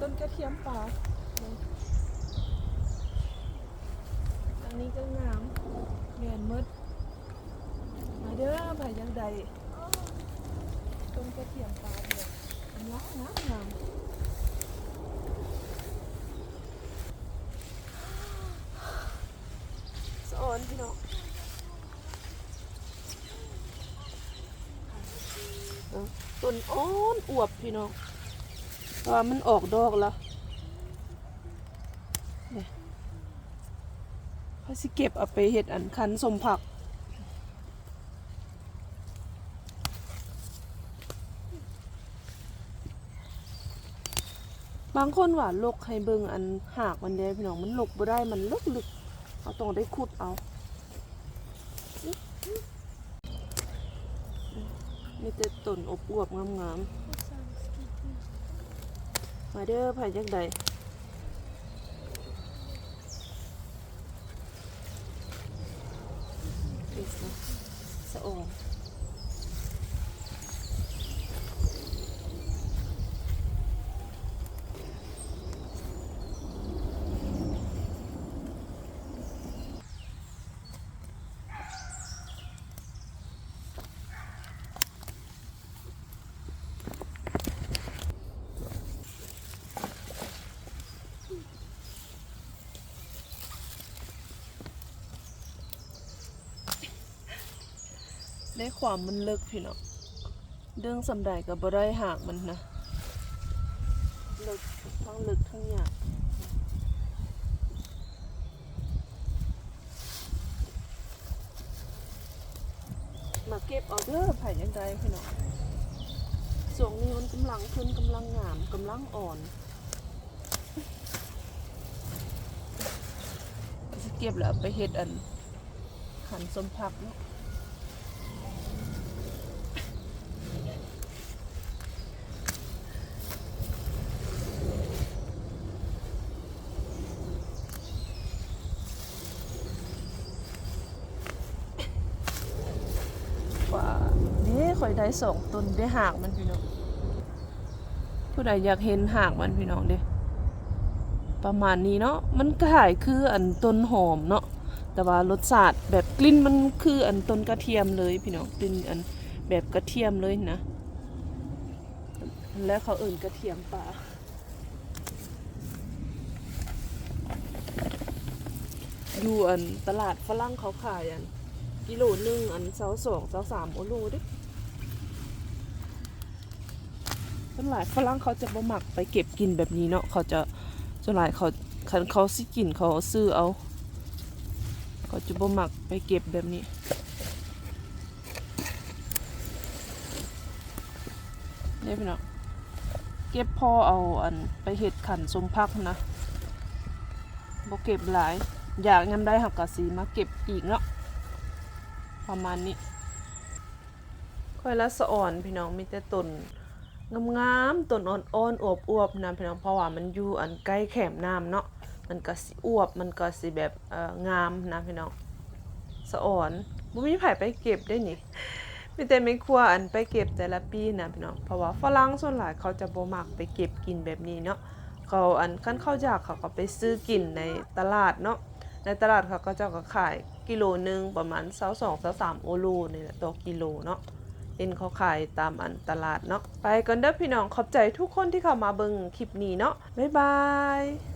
ต้นกระเทียมป่าอันนี้ก็งามแมนมืดมาเด้อไปยังใดต้นกระเทียมป่าเนี่ยอันงามงามงามสอนพี่น้องต้นอ้อนอวบพี่น้อง พราะว่ามันออกดอกแล้วเนี่ยเขาสิเก็บเอาไปเห็ดอันคันสมผัก บางคนว่าลกให้เบิงอันหากมันเด้พี่น้องมันลกบ่ได้มันลึกลึกๆเอาต้องได้ขุดเอามีแต่ต้นอบอวบงามๆ มาเด้อไผจักใดสะสะออ ได้ความมันลิกพี่เน้องเรื่องสำใดกับบ่ได้หากมันนะลิกทั้งลิกทั้งยากมาเก็บเอาเด้อไผ่ยังไงพี่น้องสวงนี้มันกำลังขึ้นกำลังงามกำลังอ่อนสิเก็บแล้วไปเฮ็ดอันหันสมผักเนาะ ว่าเด้ข่อยได้สองต้นได้หากมันพี่น้อง ผู้ใดอยากเห็นหากมันพี่น้องเด้ประมาณนี้เนาะ มันขายคืออันต้นหอมเนาะ แต่ว่ารสชาติแบบกลิ่นมันคืออันต้นกระเทียมเลยพี่น้องกลิ่นอันแบบกระเทียมเลยนะ และเขาเอิ่นกระเทียมป่าอยู่อันตลาดฝรั่งเขาขายอัน กิโลหนึ่งอันเสาสองเสาสามโอโลดิส่วนหลายฝรั่งเขาจะบ่หมักไปเก็บกินแบบนี้เนาะเขาจะส่วนหลายเขาคันเขาสิกินเขาซื้อเอาเขาจะบ่หมักไปเก็บแบบนี้นี่พี่น้องเก็บพอเอาอันไปเห็ดขันสมพักนะบ่เก็บหลาย อยากยำได้หักกะสีมาเก็บอีกเนาะ ประมาณนี้ค่อยละสะอ่อนพี่น้องมีแต่ต้นงามๆต้นอ่อนๆอวบๆนะพี่น้องเพราะว่ามันอยู่อันใกล้แคมน้ำเนาะมันก็สิอวบมันก็สิแบบเอ่องามนะพี่น้องสะอ่อนบ่มีไผไปเก็บได้นี่มีแต่แม่ครัวอันไปเก็บแต่ละปีนะพี่น้องเพราะว่าฝรั่งส่วนหลายเขาจะบ่มักไปเก็บกินแบบนี้เนาะเขาอันคันเข้าอยากเขาก็ไปซื้อกินในตลาดเนาะ ในตลาดเขาก็จะก็ขายกิโลหนึ่งประมาณเสาสองเสาสามโอโลนี่แหละต่อกิโลเนาะเห็นเขาขายตามอันตลาดเนาะไปกันเด้อพี่น้องขอบใจทุกคนที่เข้ามาเบิ่งคลิปนี้เนาะบ๊ายบาย